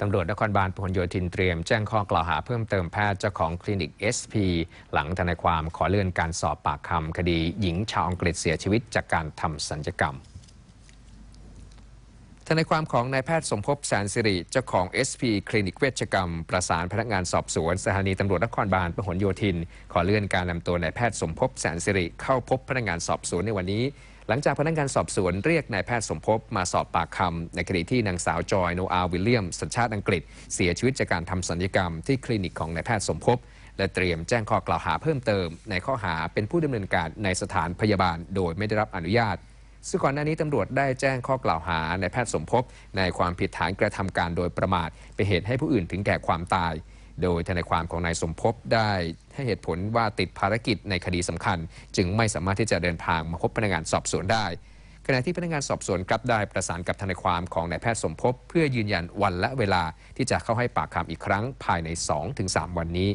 ตำรวจนครบาลพหลโยธินเตรียมแจ้งข้อกล่าวหาเพิ่มเติมแพทย์เจ้าของคลินิก SP หลังทนายความขอเลื่อนการสอบปากคำคดีหญิงชาวอังกฤษเสียชีวิตจากการทำสัญญกรรมทนายความของนายแพทย์สมภพแสนสิริ เจ้าของ SP คลินิกเวชกรรม ประสานพนักงานสอบสวนสถานีตำรวจนครบาลพหลโยธิน ขอเลื่อนการนำตัวนายแพทย์สมภพแสนสิริ เข้าพบพนักงานสอบสวนในวันนี้ หลังจากพนักงานสอบสวนเรียกนายแพทย์สมภพมาสอบปากคำในคดีที่นางสาวจอยโนอาวิลเลียม สัญชาติอังกฤษ เสียชีวิตจากการทำสัญญกรรมที่คลินิกของนายแพทย์สมภพและเตรียมแจ้งข้อกล่าวหาเพิ่มเติม ในข้อหาเป็นผู้ดำเนินการในสถานพยาบาลโดยไม่ได้รับอนุญาตซึ่งก่อนหน้านี้ตำรวจได้แจ้งข้อกล่าวหาในแพทย์สมภพในความผิดฐานกระทำการโดยประมาทเป็นเหตุให้ผู้อื่นถึงแก่ความตาย โดยทนายความของนายสมภพได้ให้เหตุผลว่าติดภารกิจในคดีสำคัญ จึงไม่สามารถที่จะเดินทางมาพบพนักงานสอบสวนได้ขณะที่พนักงานสอบสวนกลับได้ประสานกับทนายความของนายแพทย์สมภพเพื่อยืนยันวันและเวลาที่จะเข้าให้ปากคำอีกครั้งภายใน 2-3 วันนี้